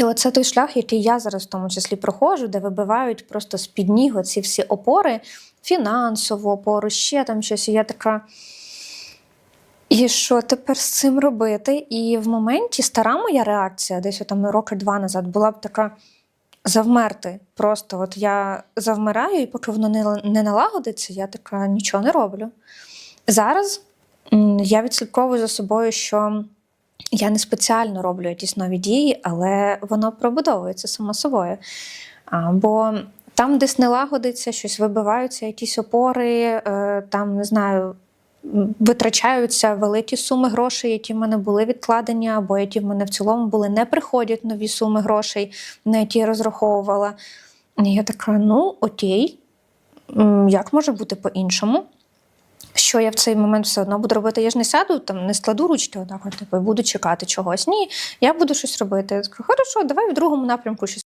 І оце той шлях, який я зараз в тому числі проходжу, де вибивають просто з-під ніг оці всі опори, фінансову опору, ще там щось. І я така. І що тепер з цим робити? І в моменті стара моя реакція, десь там роки два назад, була б така завмерти. Просто от я завмираю, і поки воно не налагодиться, я така нічого не роблю. Зараз я відслідковую за собою, що я не спеціально роблю якісь нові дії, але воно пробудовується само собою. Бо там, десь не лагодиться, щось вибиваються, якісь опори, е, там не знаю. Витрачаються великі суми грошей, які в мене були відкладені, або які в мене в цілому були, не приходять нові суми грошей, на які я розраховувала. І я така: ну окей, як може бути по-іншому? Що я в цей момент все одно буду робити? Я ж не сяду, там не складу ручки, отак, от, типу, буду чекати чогось. Ні, я буду щось робити. Я скажу, хорошо, давай в другому напрямку щось.